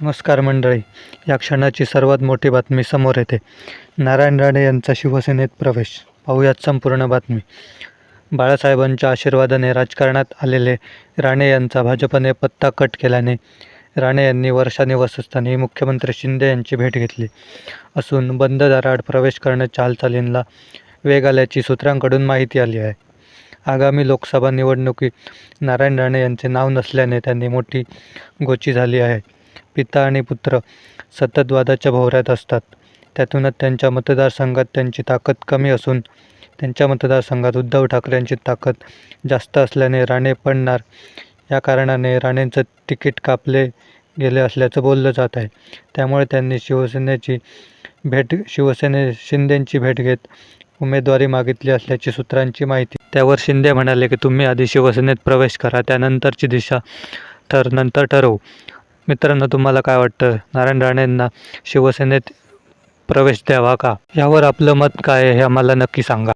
नमस्कार मंडळी. या क्षणाची सर्वात मोठी बातमी समोर येते. नारायण राणे यांचा शिवसेनेत प्रवेश. पाहूयात संपूर्ण बातमी. बाळासाहेबांच्या आशीर्वादाने राजकारणात आलेले राणे यांचा भाजपने पत्ता कट केल्याने राणे यांनी वर्षा निवासस्थानी मुख्यमंत्री शिंदे यांची भेट घेतली. असून बंद दाराआड प्रवेश करण्याच्या हालचालींना वेग आल्याची सूत्रांकडून माहिती आली आहे. आगामी लोकसभा निवडणुकीत नारायण राणे यांचे नाव नसल्याने त्यांनी मोठी गोची झाली आहे. पिता आणि पुत्र सतत वादाच्या भोवऱ्यात असतात. त्यातूनच त्यांच्या मतदारसंघात त्यांची ताकद कमी असून त्यांच्या मतदारसंघात उद्धव ठाकरेंची ताकद जास्त असल्याने राणे पडणार. या कारणाने राणेंचं तिकीट कापले गेले असल्याचं बोललं जात आहे. त्यामुळे त्यांनी शिवसेनेची भेट शिवसेने शिंदेंची भेट घेत उमेदवारी मागितली असल्याची सूत्रांची माहिती. त्यावर शिंदे म्हणाले की तुम्ही आधी शिवसेनेत प्रवेश करा त्यानंतरची दिशा तर नंतर ठरवू. मित्रांनो तुम्हाला काय वाटतं? नारायण राणेंना शिवसेनेत प्रवेश द्यावा का? यावर आपलं मत काय आहे हे आम्हाला नक्की सांगा.